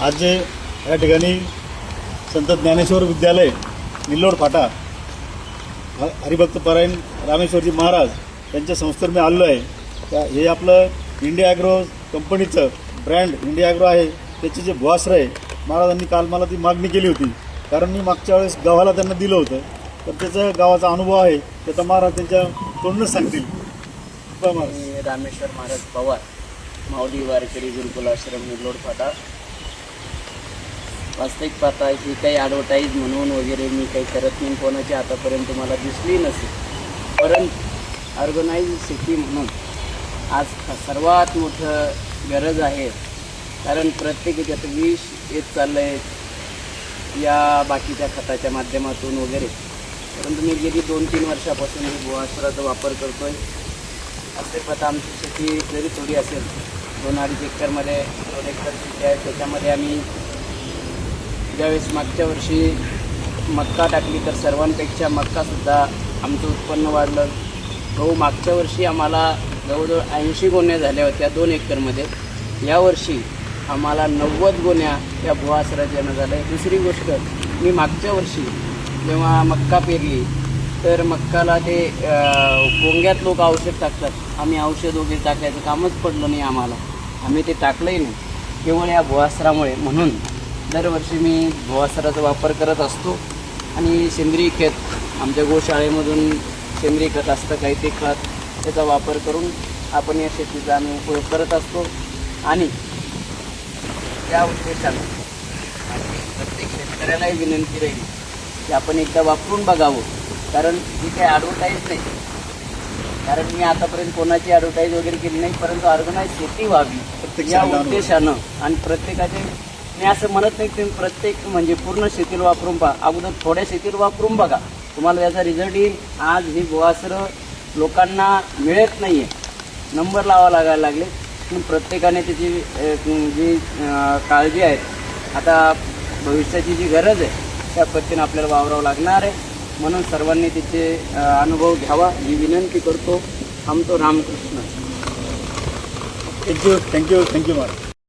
आज जे या ठिकाणी संत ज्ञानेश्वर विद्यालय निल्लोड फाटा ह- हरिभक्त परायण रामेश्वरजी महाराज यांच्या संस्थेवर मी आलेलो आहे. त्या हे आपलं इंडिया ॲग्रो कंपनीचं ब्रँड इंडिया ॲग्रो आहे. त्याचे जे भुआश्रय महाराजांनी काल मला ती मागणी केली होती. कारण मी मागच्या वेळेस गावाला त्यांना दिलं होतं. तर त्याचा गावाचा अनुभव आहे. त्याचा महाराज त्यांच्या तोंडच सांगतील. रामेश्वर महाराज पवार माऊली वारकरी गुरुकुल आश्रम निलोड फाटा. वास्तविक पाहता ही काही ॲडव्हर्टाईज म्हणून वगैरे मी काही करत नाही कोणाची आतापर्यंत मला दिसली नसेल. परंतु ऑर्गनाईज सिटी म्हणून आज सर्वात मोठं गरज आहे. कारण प्रत्येक याच्यात विष येत चाललं आहे या बाकीच्या खताच्या माध्यमातून वगैरे. परंतु मी गेली दोन तीन वर्षापासून मी भुवासुराचा वापर आहे असे पत आमची शेती जरी थोडी असेल दोन अडीच एकरमध्ये दोन एकर शेती आहे त्याच्यामध्ये आम्ही ज्यावेळेस मागच्या वर्षी मक्का टाकली तर सर्वांपेक्षा मक्कासुद्धा आमचं उत्पन्न वाढलं. गहू मागच्या वर्षी आम्हाला जवळजवळ ऐंशी गोण्या झाल्या होत्या दोन एकरमध्ये. यावर्षी आम्हाला नव्वद गोण्या या भुवासराच्यानं झाल्या. दुसरी गोष्ट मी मागच्या वर्षी जेव्हा मक्का पेरली तर मक्काला ते गोंग्यात लोक औषध टाकतात. आम्ही औषध वगैरे टाकायचं कामच पडलं नाही आम्हाला. आम्ही ते टाकलंही नाही. केवळ या भुवासरामुळे. म्हणून दरवर्षी मी भुवासराचा वापर करत असतो. आणि सेंद्रिय खत आमच्या गोशाळेमधून सेंद्रिय खत असतं काही ते खत त्याचा वापर करून आपण या शेतीचा आम्ही उपयोग करत असतो. आणि त्या उद्देशानं प्रत्येक शेतकऱ्यालाही विनंती राहील की आपण एकदा वापरून बघावं. कारण ही काही ॲडव्हर्टाईज नाही. कारण मी आतापर्यंत कोणाची ॲडव्हर्टाईज वगैरे केली नाही परंतु ऑर्गनाईज शेती व्हावी. या उद्देशानं आणि प्रत्येकाचे मी असं म्हणत नाही की तुम्ही प्रत्येक म्हणजे पूर्ण शेतीला वापरून पहा. अगोदर थोड्या शेतीला वापरून बघा. तुम्हाला याचा रिझल्ट येईल. आज ही गोवासर लोकांना मिळत नाही आहे नंबर लावा लागायला लागले. पण प्रत्येकाने त्याची जी काळजी आहे आता भविष्याची जी गरज आहे त्या पद्धतीने आपल्याला वावरावं लागणार आहे. म्हणून सर्वांनी तिचे अनुभव घ्यावा. ही विनंती करतो. थांबतो Ramakrishna. Thank you thank you thank you madam